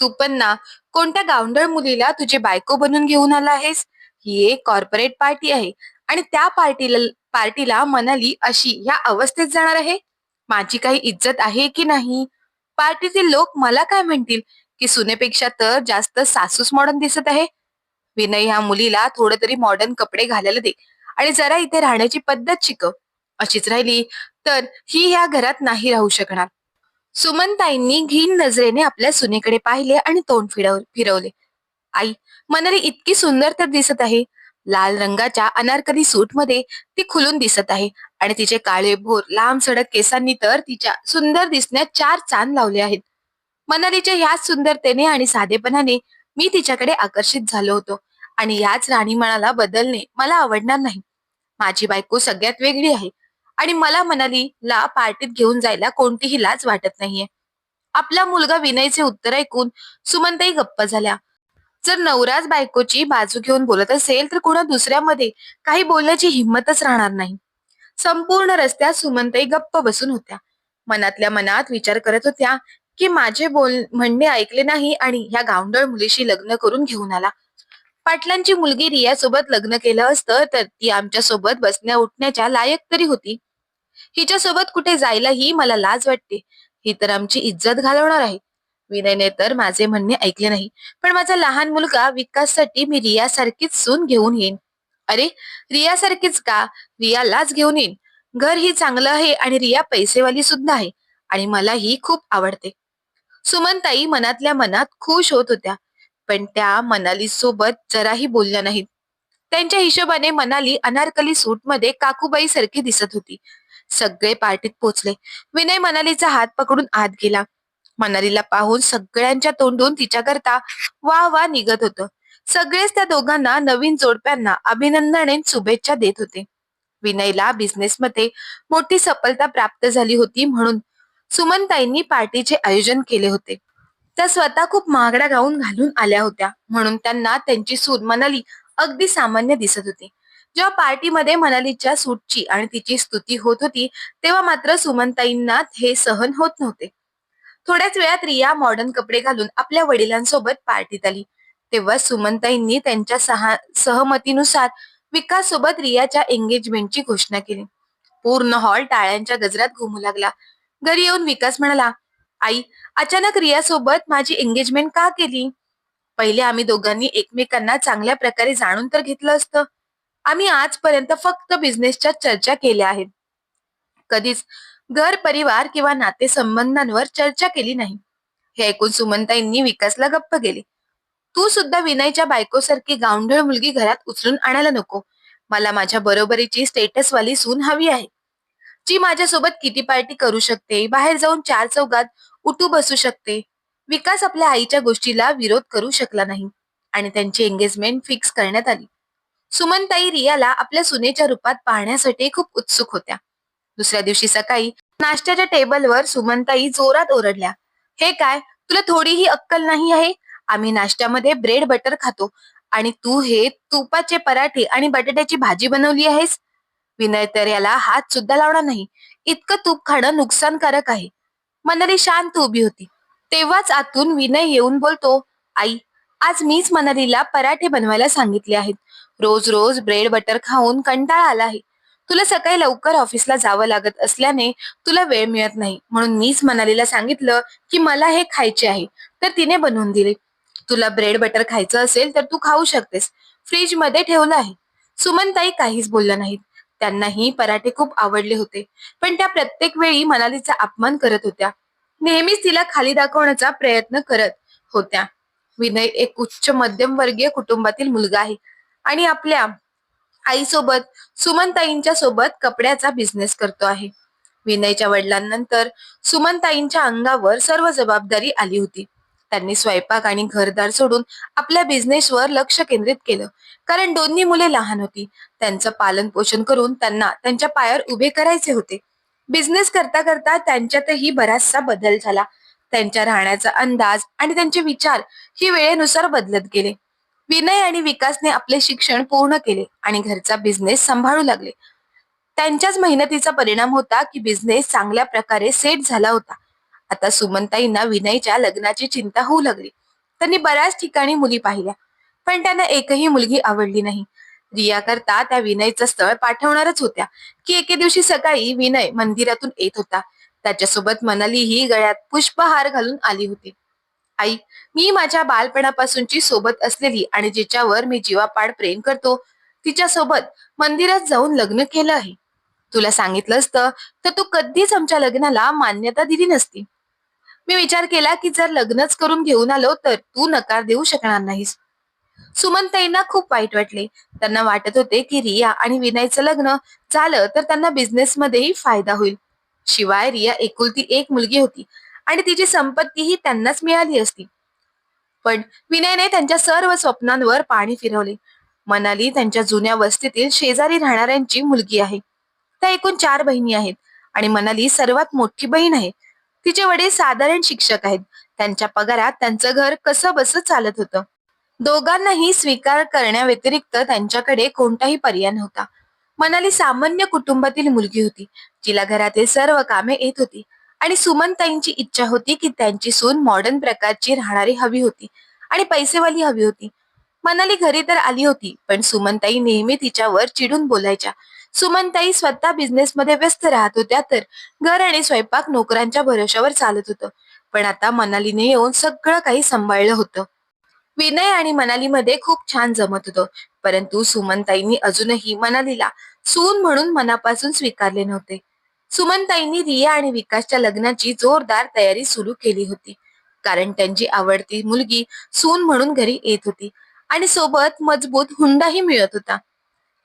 तू पण ना कोणत्या गावंढळ मुलीला तुझी बायको बनून घेऊन आला आहेस? ही एक कॉर्पोरेट पार्टी आहे आणि त्या पार्टीला पार्टीला मनाली अशी ह्या अवस्थेत जाणार आहे. माझी काही इज्जत आहे की नाही? पार्टीतील लोक मला काय म्हणतील? की सुनेपेक्षा तर जास्त सासूस मॉडर्न दिसत आहे. विनय ह्या मुलीला थोडं तरी मॉडर्न कपडे घालायला दे आणि जरा इथे राहण्याची पद्धत शिकव. अशीच राहिली तर ही ह्या घरात नाही राहू शकणार. सुमनताईंनी घीन नजरेने आपल्या सुनेकडे पाहिले आणि तोंड फिरव फिरवले. आई मनाली इतकी सुंदर तर दिसत आहे. लाल रंगाच्या अनारकली सूटमध्ये ती खुलून दिसत आहे आणि तिचे काळे भोर लांब सडक केसांनी तर तिच्या सुंदर दिसण्यात चार चांद लावले आहेत. मनालीच्या ह्याच सुंदरतेने आणि साधेपणाने मी तिच्याकडे आकर्षित झालो होतो आणि याच राणीमनाला बदलणे मला आवडणार नाही. माझी बायको सगळ्यात वेगळी आहे. आणि मला मनालीला पार्टीत घेऊन जायला कोणतीही लाज वाटत नाहीये. आपला मुलगा विनयचे उत्तर ऐकून सुमनताई गप्प झाल्या. जर नवराज बायकोची बाजू घेऊन बोलत असेल तर कुणा दुसऱ्यामध्ये काही बोलण्याची हिंमतच राहणार नाही. संपूर्ण रस्त्यात सुमनताई गप्प बसून होत्या. मनातल्या मनात विचार करत होत्या की माझे बोल म्हणणे ऐकले नाही आणि ह्या गावंडळ मुलीशी लग्न करून घेऊन आला. पाटलांची मुलगी रिया सोबत लग्न केलं असतं तर ती आमच्यासोबत बसण्या उठण्याच्या लायक तरी होती. हिच्यासोबत कुठे जायलाही मला लाज वाटते. ही तर आमची इज्जत घालवणार आहे. विनयने तर माझे म्हणणे ऐकले नाही. पण माझा लहान मुलगा विकाससाठी मी रिया सारखीच सून घेऊन येईन. अरे रिया सारखीच का रियालाच घेऊन येईन. घर ही चांगलं आहे आणि रिया पैसेवाली सुद्धा आहे आणि मला ही खूप आवडते. सुमनताई मनातल्या मनात खुश होत होत्या पण त्या मनाली सोबत जराही बोलल्या नाहीत. त्यांच्या हिशोबाने मनाली अनारकली सूटमध्ये काकूबाई सारखी दिसत होती. सगळे पार्टीत पोहोचले विनय मनालीचा हात पकडून आत गेला. मनालीला पाहून सगळ्यांच्या तोंडून तिच्याकरता वा वा निघत होतं. सगळेच त्या दोघांना नवीन जोडप्यांना अभिनंदन शुभेच्छा देत होते. विनयला बिझनेसमध्ये मोठी सफलता प्राप्त झाली होती म्हणून सुमनताईंनी पार्टीचे आयोजन केले होते. त्या स्वतः खूप महागडा गाऊन घालून आल्या होत्या म्हणून त्यांना त्यांची सून मनाली अगदी सामान्य दिसत होती. जेव्हा पार्टीमध्ये मनालीच्या सूटची आणि तिची स्तुती होत होती तेव्हा मात्र सुमनताईंना हे सहन होत नव्हते. थोड्याच वेळात रिया मॉडर्न कपडे घालून आपल्या वडिलांसोबत पार्टीत आली. तेव्हा सुमनताईंनी त्यांच्या सहा सहमतीनुसार विकास सोबत रियाच्या एंगेजमेंटची घोषणा केली. पूर्ण हॉल टाळ्यांच्या गजरात घुमू लागला. घरी येऊन विकास म्हणाला आई अचानक रिया सोबत माझी एंगेजमेंट का केली? पहिले आम्ही दोघांनी एकमेकांना चांगल्या प्रकारे जाणून तर घेतलं असतं. आम्ही आजपर्यंत फक्त बिझनेसच्या चर्चा केल्या आहेत. कधीच घर परिवार किंवा नातेसंबंधांवर चर्चा केली नाही. हे ऐकून सुमनताईंनी विकासला गप्प गेले तू सुद्धा विनयच्या बायकोसारखी गावंढळ मुलगी घरात उचलून आणायला नको. मला माझ्या बरोबरीची स्टेटस वाली सून हवी आहे. जी माझ्यासोबत किती पार्टी करू शकते बाहेर जाऊन चार चौकात उठू बसू शकते. विकास आपल्या आईच्या गोष्टीला विरोध करू शकला नाही आणि त्यांची एंगेजमेंट फिक्स करण्यात आली. सुमनताई रियाला आपल्या सुनेच्या रूपात पाहण्यासाठी खूप उत्सुक होत्या. दुसऱ्या दिवशी सकाळी नाश्त्याच्या टेबलवर सुमनताई जोरात ओरडल्या हे काय? तुला थोडीही अक्कल नाही आहे? आम्ही नाश्त्यामध्ये ब्रेड बटर खातो आणि तू हे तुपाचे पराठे आणि बटाट्याची भाजी बनवली आहेस? विनय तर याला हात सुद्धा लावणार नाही. इतकं तूप खाणं नुकसानकारक आहे. मनाली शांत उभी होती. तेव्हाच आतून विनय येऊन बोलतो आई आज मीच मनालीला पराठे बनवायला सांगितले आहेत. रोज रोज ब्रेड बटर खाऊन कंटाळा आला आहे. तुला सकाळी लवकर ऑफिसला जावं लागत असल्याने तुला वेळ मिळत नाही. म्हणून मीच मनालीला सांगितलं की मला हे खायचे आहे. तर तिने बनवून दिले. तुला ब्रेड बटर खायचं असेल तर तू खाऊ शकतेस. फ्रीजमध्ये ठेवलं आहे. सुमनताई काहीच बोलल्या नाहीत. त्यांनाही पराठे खूप आवडले होते. पण त्या प्रत्येक वेळी मनालीचा अपमान करत होत्या. नेहमीच तिला खाली दाखवण्याचा प्रयत्न करत होत्या. विनय एक उच्च मध्यमवर्गीय कुटुंबातील मुलगा आहे. आणि आपल्या आईसोबत सुमनताईंच्या सोबत कपड्याचा बिझनेस करतो आहे. विनयच्या वडिलांनंतर सुमनताईंच्या अंगावर सर्व जबाबदारी आली होती. त्यांनी स्वयंपाक आणि घरदार सोडून आपल्या बिझनेसवर लक्ष केंद्रित केलं. कारण दोन्ही मुले लहान होती. त्यांचं पालन पोषण करून त्यांना त्यांच्या पायावर उभे करायचे होते. बिझनेस करता करता त्यांच्यातही बराचसा बदल झाला. त्यांच्या राहण्याचा अंदाज आणि त्यांचे विचार ही वेळेनुसार बदलत गेले. विनय आणि विकासने आपले शिक्षण पूर्ण केले आणि घरचा बिझनेस सांभाळू लागले. त्यांच्याच मेहनतीचा परिणाम होता की बिझनेस चांगल्या प्रकारे सेट झाला होता. आता सुमनताईंना विनयच्या लग्नाची चिंता होऊ लागली. त्यांनी बऱ्याच ठिकाणी मुली पाहिल्या पण त्यांना एकही मुलगी आवडली नाही. रिया करता त्या विनयचं स्थळ पाठवणारच होत्या की एके दिवशी सकाळी विनय मंदिरातून येत होता. त्याच्यासोबत मनाली ही गळ्यात पुष्पहार घालून आली होती. आई मी माझ्या बालपणापासूनची सोबत असलेली आणि जिच्यावर मी जीवापाड प्रेम करतो तिच्या सोबत मंदिरात जाऊन लग्न केलं आहे. तुला सांगितलं असतं तर तू कधीच आमच्या लग्नाला मान्यता दिली नसती. मी विचार केला की जर लग्नच करून घेऊन आलो तर तू नकार देऊ शकणार नाहीस. सुमनताईंना खूप वाईट वाटले. त्यांना वाटत होते की रिया आणि विनयचं लग्न झालं तर त्यांना बिझनेस मध्येही फायदा होईल. शिवाय रिया एकुलती एक मुलगी होती. आणि तिची संपत्तीही त्यांनाच मिळाली असती. पण विनयने त्यांच्या सर्व स्वप्नांवर पाणी फिरवले. मनाली त्यांच्या जुन्या वस्तीतील शेजारी राहणाऱ्यांची मुलगी आहे. त्या एकूण चार बहिणी आहेत आणि मनाली सर्वात मोठी बहीण आहे. तिचे वडील साधारण शिक्षक आहेत. त्यांच्या पगारात त्यांचं घर कसं बस चालत होतं. दोघांनाही स्वीकार करण्याव्यतिरिक्त त्यांच्याकडे कोणताही पर्याय नव्हता. मनाली सामान्य कुटुंबातील मुलगी होती. जिला घरातील सर्व कामे येत होती. आणि सुमनताईंची इच्छा होती की त्यांची सून मॉडर्न प्रकारची राहणारी हवी होती आणि पैसेवाली हवी होती. मनाली घरी तर आली होती पण सुमनताई नेहमी तिच्यावर चिडून बोलायच्या. सुमनताई स्वतः बिझनेस मध्ये व्यस्त राहत होत्या तर घर आणि स्वयंपाक नोकरांच्या भरोशावर चालत होतं. पण आता मनालीने येऊन सगळं काही सांभाळलं होतं. विनय आणि मनालीमध्ये खूप छान जमत होतं परंतु सुमनताईंनी अजूनही मनालीला सून म्हणून मनापासून स्वीकारले नव्हते. सुमनताईंनी रिया आणि विकासच्या लग्नाची जोरदार तयारी सुरू केली होती. कारण त्यांची आवडती मुलगी सून म्हणून घरी येत होती आणि सोबत मजबूत हुंडाही मिळत होता.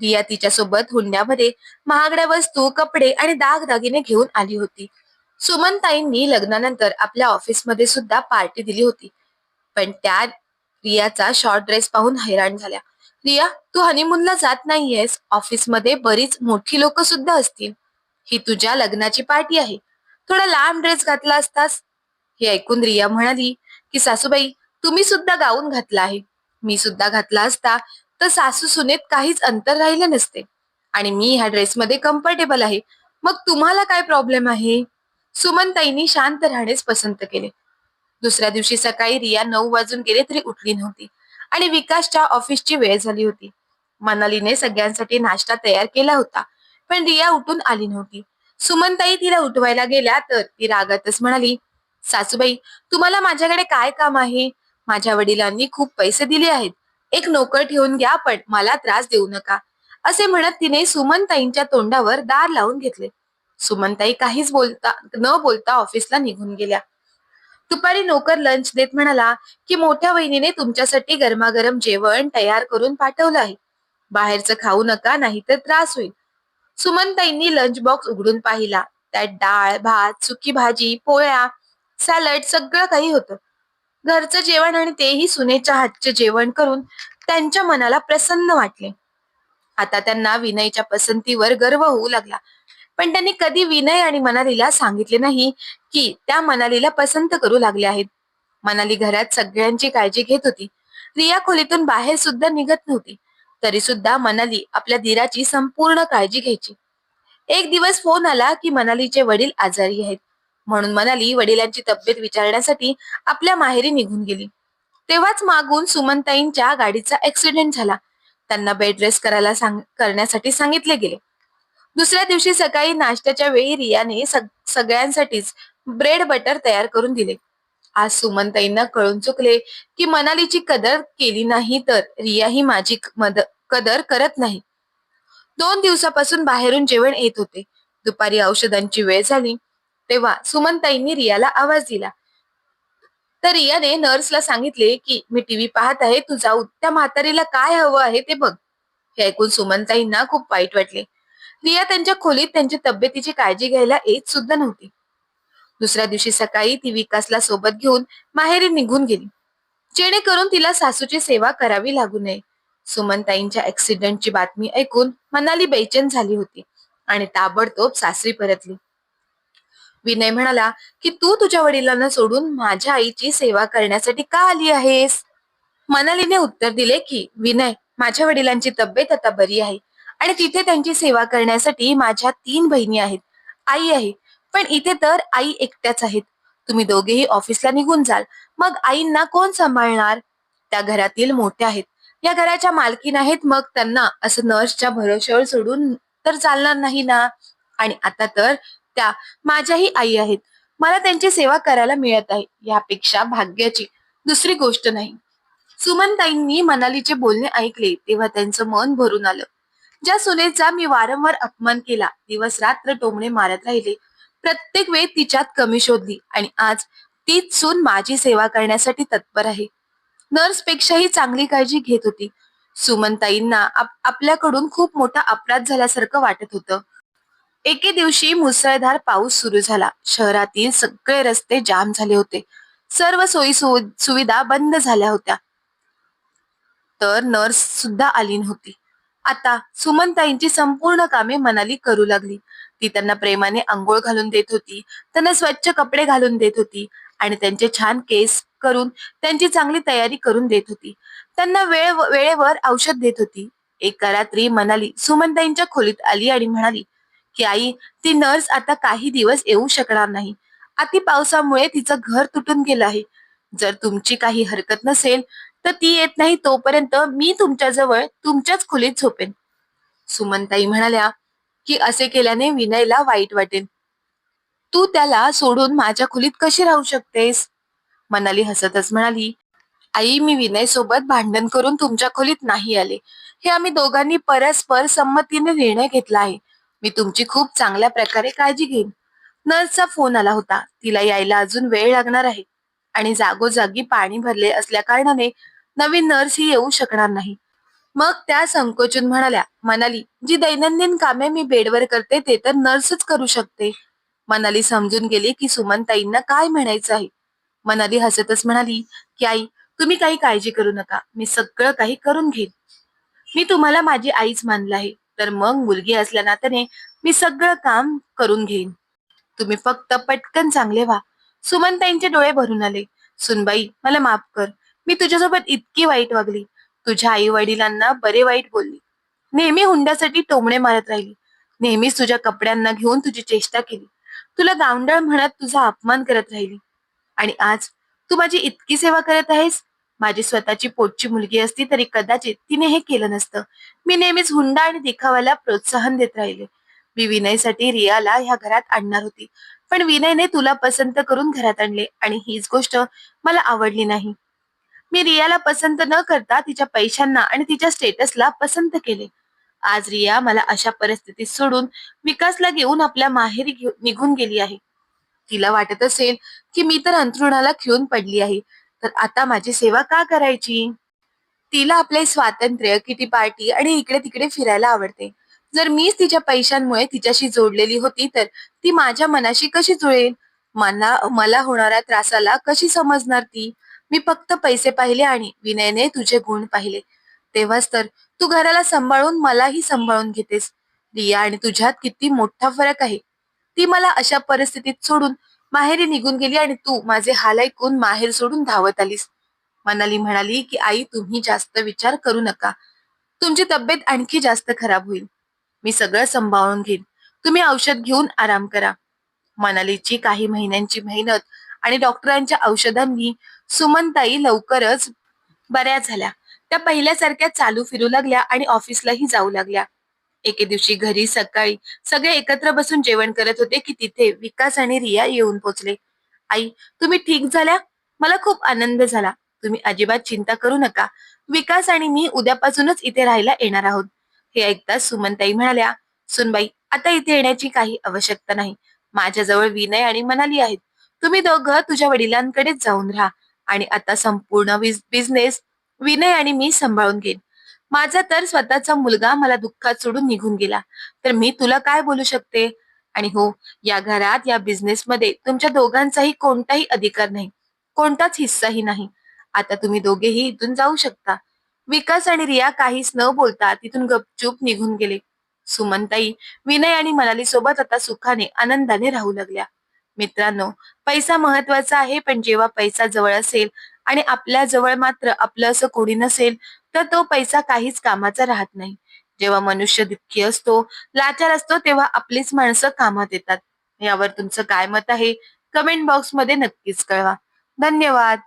रिया तिच्या सोबत हुंड्यामध्ये महागड्या वस्तू कपडे आणि दागदागिने घेऊन आली होती. सुमनताईंनी लग्नानंतर आपल्या ऑफिसमध्ये सुद्धा पार्टी दिली होती. पण त्या रियाचा शॉर्ट ड्रेस पाहून हैराण झाल्या. रिया तू हनीमूनला जात नाहीयेस. ऑफिसमध्ये बरीच मोठी लोक सुद्धा असतील. ही तुझ्या लग्नाची पार्टी आहे. थोडा लांब ड्रेस घातला असतास. हे ऐकून रिया म्हणाली की सासूबाई तुम्ही सुद्धा गाऊन घातला आहे. मी सुद्धा घातला असता तर सासू सुनेत काहीच अंतर राहिले नसते. आणि मी ह्या ड्रेसमध्ये कम्फर्टेबल आहे. मग तुम्हाला काय प्रॉब्लेम आहे? सुमनताईंनी शांत राहणेच पसंत केले. दुसऱ्या दिवशी सकाळी रिया नऊ वाजून गेले तरी उठली नव्हती आणि विकासच्या ऑफिसची वेळ झाली होती. मनालीने सगळ्यांसाठी नाश्ता तयार केला होता. पण रिया उठून आली नव्हती. सुमनताई तिला उठवायला गेल्या तर ती रागातच म्हणाली सासूबाई तुम्हाला माझ्याकडे काय काम आहे? माझ्या वडिलांनी खूप पैसे दिले आहेत. एक नोकर ठेवून घ्या पण मला त्रास देऊ नका. असे म्हणत तिने सुमनताईंच्या तोंडावर दार लावून घेतले. सुमनताई काहीच बोलता न बोलता ऑफिसला निघून गेल्या. दुपारी नोकर लंच देत म्हणाला की मोठ्या वहिनीने तुमच्यासाठी गरमागरम जेवण तयार करून पाठवलं आहे. बाहेरचं खाऊ नका नाही तर त्रास होईल. सुमनताईंनी लंच बॉक्स उघडून पाहिला. त्यात डाळ भात सुकी भाजी पोळ्या सॅलड सगळं काही होतं. घरचं जेवण आणि तेही सुनेच्या हातचे जेवण करून त्यांच्या मनाला प्रसन्न वाटले. आता त्यांना विनयच्या पसंतीवर गर्व होऊ लागला. पण त्यांनी कधी विनय आणि मनालीला सांगितले नाही की त्या मनालीला पसंत करू लागले आहेत. मनाली घरात सगळ्यांची काळजी घेत होती. रिया खोलीतून बाहेर सुद्धा निघत नव्हती. तरी सुद्धा मनाली आपल्या धीराची संपूर्ण काळजी घ्यायची. एक दिवस फोन आला की मनालीचे वडील आजारी आहेत. म्हणून मनाली वडिलांची तब्येत विचारण्यासाठी आपल्या माहेरी निघून गेली. तेव्हाच मागून सुमनताईंच्या गाडीचा ऍक्सिडेंट झाला. त्यांना बेड रेस्ट करायला सांग करण्यासाठी सांगितले गेले. दुसऱ्या दिवशी सकाळी नाश्त्याच्या वेळी रियाने सग सगळ्यांसाठीच ब्रेड बटर तयार करून दिले. आज सुमनताईंना कळून चुकले की मनालीची कदर केली नाही तर रिया ही माझी कदर करत नाही. दोन दिवसापासून बाहेरून जेवण येत होते. दुपारी औषधांची वेळ झाली. तेव्हा सुमनताईंनी रियाला आवाज दिला. तर रियाने नर्सला सांगितले की मी टीव्ही पाहत आहे. तू जाऊ. त्या म्हातारीला काय हवं आहे ते बघ. हे ऐकून सुमनताईंना खूप वाईट वाटले. रिया त्यांच्या खोलीत त्यांच्या तब्येतीची काळजी घ्यायला येत सुद्धा नव्हती. दुसऱ्या दिवशी सकाळी ती विकासला सोबत घेऊन माहेरी निघून गेली. जेणेकरून तिला सासूची सेवा करावी लागू नये. सुमनताईंच्या ऍक्सिडेंटची बातमी ऐकून मनाली बेचैन झाली होती आणि ताबडतोब सासरी परतली. विनय म्हणाला की तू तुझ्या वडिलांना सोडून माझ्या आईची सेवा करण्यासाठी का आली आहेस? मनालीने उत्तर दिले की विनय माझ्या वडिलांची तब्येत आता बरी आहे आणि तिथे त्यांची सेवा करण्यासाठी माझ्या तीन बहिणी आहेत. आई आहे पण इथे तर आई एकट्याच आहेत. तुम्ही दोघेही ऑफिसला निघून जाल. मग आईंना कोण सांभाळणार? त्या घरातील मोठ्या आहेत. या घराच्या मालकीन आहेत मग त्यांना असं नर्सच्या भरोश्यावर सोडून तर चालणार नाही ना? आणि आता तर त्या माझ्याही आई आहेत. मला त्यांची सेवा करायला मिळत आहे. यापेक्षा भाग्याची दुसरी गोष्ट नाही. सुमनताईंनी मनालीचे बोलणे ऐकले तेव्हा त्यांचं मन भरून आलं. ज्या सुनेचा मी वारंवार अपमान केला दिवस रात्र टोमणे मारत राहिले प्रत्येक वेळ तिच्यात कमी शोधली आणि आज तीच सून माझी सेवा करण्यासाठी तत्पर आहे. नर्स पेक्षाही चांगली काळजी घेत होती. सुमनताईंना आपल्याकडून खूप मोठा अपराध झाल्यासारखं वाटत होतं. एके दिवशी मुसळधार पाऊस सुरू झाला. शहरातील सगळे रस्ते जाम झाले होते. सर्व सोयी सुविधा बंद झाल्या होत्या. तर नर्स सुद्धा आली नव्हती. आता सुमनताईंची संपूर्ण कामे मनाली करू लागली. ती त्यांना प्रेमाने आंघोळ घालून देत होती. त्यांना स्वच्छ कपडे घालून देत होती. आणि त्यांचे छान केस करून त्यांची चांगली तयारी करून देत होती. त्यांना वेळ वेळेवर औषध देत होती. एका रात्री मनाली सुमनताईंच्या खोलीत आली आणि म्हणाली की आई ती नर्स आता काही दिवस येऊ शकणार नाही. अति पावसामुळे तिचं घर तुटून गेलं आहे. जर तुमची काही हरकत नसेल तर ती येत नाही तोपर्यंत मी तुमच्याजवळ तुमच्याच खोलीत झोपेन. सुमनताई म्हणाल्या की असे केल्याने विनयला वाईट वाटेल. तू त्याला सोडून माझ्या खोलीत कशी राहू शकतेस? मनाली हसतच म्हणाली आई मी विनय सोबत भांडण करून तुमच्या खोलीत नाही आले. हे आम्ही दोघांनी परस्पर संमतीने निर्णय घेतला आहे. मी तुमची खूप चांगल्या प्रकारे काळजी घेईन. नर्सचा फोन आला होता. तिला यायला अजून वेळ लागणार आहे. आणि जागोजागी पाणी भरले असल्या कारणाने नवीन नर्स ही येऊ शकणार नाही. मग त्या संकोचून म्हणाल्या मनाली जी दैनंदिन कामे मी बेडवर करते ते तर नर्सच करू शकते. मनाली समजून गेली की सुमनताईंना काय म्हणायचं आहे. मनाली हसतच म्हणाली की आई तुम्ही काही काळजी करू नका मी सगळं काही करून घेईन. मी तुम्हाला माझी आईच मानलं आहे तर मग मुलगी असल्या नात्याने मी सगळं काम करून घेईन. तुम्ही फक्त पटकन चांगले व्हा सुमनताईंचे डोळे भरून आले. सुनबाई मला माफ कर. मी तुझ्यासोबत इतकी वाईट वागली. तुझ्या आई वडिलांना बरे वाईट बोलली. नेहमी हुंड्यासाठी टोमणे मारत राहिली. नेहमीच तुझ्या कपड्यांना घेऊन तुझी चेष्टा केली. तुला गावंडळ म्हणत तुझा अपमान करत राहिली. आणि आज तू माझी इतकी सेवा करत आहेस? माझी स्वतःची पोटची मुलगी असती तरी कदाचित तिने हे केलं नसतं. मी नेहमीच हुंडा आणि दिखावाला प्रोत्साहन देत राहिले. मी विनयसाठी रियाला ह्या घरात आणणार होती. पण विनयने तुला पसंत करून घरात आणले आणि हीच गोष्ट मला आवडली नाही. मी रियाला पसंत न करता तिच्या पैशांना आणि तिच्या स्टेटसला पसंत केले. आज रिया मला अशा परिस्थितीत सोडून विकासला घेऊन आपल्या माहेरी निघून गेली आहे. तिला वाटत असेल की मी तर अंथरुणाला खिळून पडली आहे. तर आता माझी सेवा का करायची? तिला आपले स्वातंत्र्य किटी पार्टी आणि इकडे तिकडे फिरायला आवडते. जर मीच तिच्या पैशांमुळे तिच्याशी जोडलेली होती तर ती माझ्या मनाशी कशी जुळेल? मला मला होणाऱ्या त्रासाला कशी समजणार ती? मी फक्त पैसे पाहिले आणि विनयने तुझे गुण पाहिले. तेव्हाच तर तू घराला सांभाळून मलाही सांभाळून घेतेस. रिया आणि तुझ्यात किती मोठा फरक आहे. ती मला अशा परिस्थितीत सोडून माहेरी निघून गेली आणि तू माझे हाल ऐकून माहेर सोडून धावत आलीस. मनाली म्हणाली की आई तुम्ही जास्त विचार करू नका. तुमची तब्येत आणखी जास्त खराब होईल. मी सगळं सांभाळून घेईन. तुम्ही औषध घेऊन आराम करा. मनालीची काही महिन्यांची मेहनत आणि डॉक्टरांच्या औषधांनी सुमनताई लवकरच बऱ्या झाल्या. त्या पहिल्यासारख्या चालू फिरू लागल्या आणि ऑफिसलाही जाऊ लागल्या. एके दिवशी घरी सकाळी सगळे एकत्र बसून जेवण करत होते की तिथे विकास आणि रिया येऊन पोचले. आई तुम्ही ठीक झाल्या? मला खूप आनंद झाला. तुम्ही अजिबात चिंता करू नका. विकास आणि मी उद्यापासूनच इथे राहायला येणार आहोत. हे ऐकताच सुमनताई म्हणाल्या सुनबाई आता इथे येण्याची काही आवश्यकता नाही. माझ्याजवळ विनय आणि मनाली आहेत. तुम्ही दोघं तुझ्या वडिलांकडेच जाऊन राहा आणि आता संपूर्ण बिझनेस विनय आणि मी सांभाळून घेईन. माझा तर स्वतःचा मुलगा मला दुःखात सोडून निघून गेला. तर मी तुला काय बोलू शकते? आणि हो या घरात या बिझनेस मध्ये तुमच्या दोघांचाही कोणताही अधिकार नाही. कोणताच हिस्साही नाही. आता तुम्ही दोघेही इथून जाऊ शकता. विकास आणि रिया काहीच न बोलता तिथून गपचूप निघून गेले. सुमनताई विनय आणि मनाली सोबत आता सुखाने आनंदाने राहू लागल्या. मित्रांनो पैसा महत्त्वाचा आहे पण जेव्हा पैसा जवळ असेल आणि आपल्या जवळ मात्र आपलं असं कोणी नसेल तर तो पैसा काहीच कामाचा राहत नाही. जेव्हा मनुष्य दुःखी असतो लाचार असतो तेव्हा आपलीच माणसं कामात येतात. यावर तुमचं काय मत आहे? कमेंट बॉक्समध्ये नक्कीच कळवा. धन्यवाद.